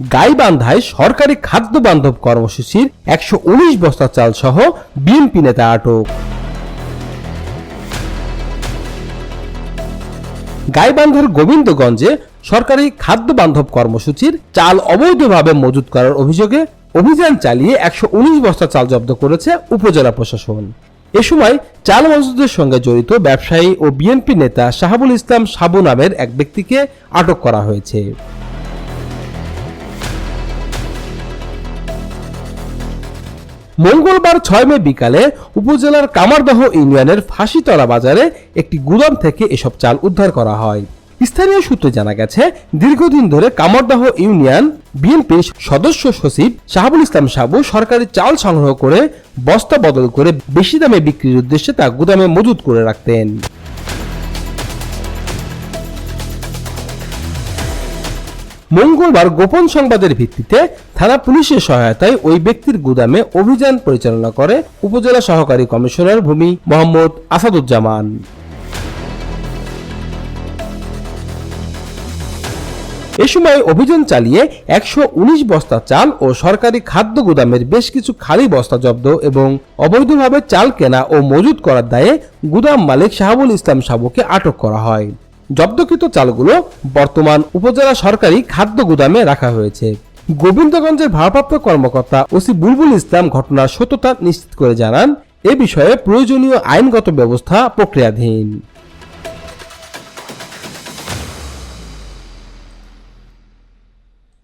গাইবান্ধায় সরকারি খাদ্য বান্ধব কর্মসূচির একশো উনিশ বস্তা চাল সহ বিএনপি নেতা আটক। গাইবান্ধার গোবিন্দগঞ্জে সরকারি খাদ্য বান্ধব কর্মসূচির চাল অবৈধভাবে মজুত করার অভিযোগে অভিযান চালিয়ে একশো উনিশ বস্তা চাল জব্দ করেছে উপজেলা প্রশাসন। এ সময় চাল মজুদের সঙ্গে জড়িত ব্যবসায়ী ও বিএনপি নেতা শাহাবুল ইসলাম সাবু নামের এক ব্যক্তিকে আটক করা হয়েছে। মঙ্গলবার ছয় মে বিকালে উপজেলার কামারদহ ইউনিয়নের ফাঁসিতলা বাজারে একটি গুদাম থেকে এসব চাল উদ্ধার করা হয়। স্থানীয় সূত্রে জানা গেছে, দীর্ঘদিন ধরে কামারদহ ইউনিয়ন বিএনপির সদস্য সচিব শাহাবুল ইসলাম সাবু সরকারি চাল সংগ্রহ করে বস্তা বদল করে বেশি দামে বিক্রির উদ্দেশ্যে তা গুদামে মজুত করে রাখতেন। মঙ্গলবার গোপন সংবাদের ভিত্তিতে থানা পুলিশের সহায়তায় ওই ব্যক্তির গুদামে অভিযান পরিচালনা করে উপজেলা সহকারী কমিশনার ভূমি মোহাম্মদ আসাদুজ্জামান। এ সময় অভিযান চালিয়ে একশো উনিশ বস্তা চাল ও সরকারি খাদ্য গুদামের বেশ কিছু খালি বস্তা জব্দ এবং অবৈধভাবে চাল কেনা ও মজুত করার দায়ে গুদাম মালিক শাহাবুল ইসলাম সাবুকে আটক করা হয়। জব্দকৃত চালগুলো বর্তমান উপজেলা সরকারি খাদ্য গুদামে রাখা হয়েছে। গোবিন্দগঞ্জের ভারপ্রাপ্ত কর্মকর্তা ওসি বুলবুল ইসলাম ঘটনার সত্যতা নিশ্চিত করে জানান, এ বিষয়ে প্রয়োজনীয় আইনগত ব্যবস্থা প্রক্রিয়াধীন।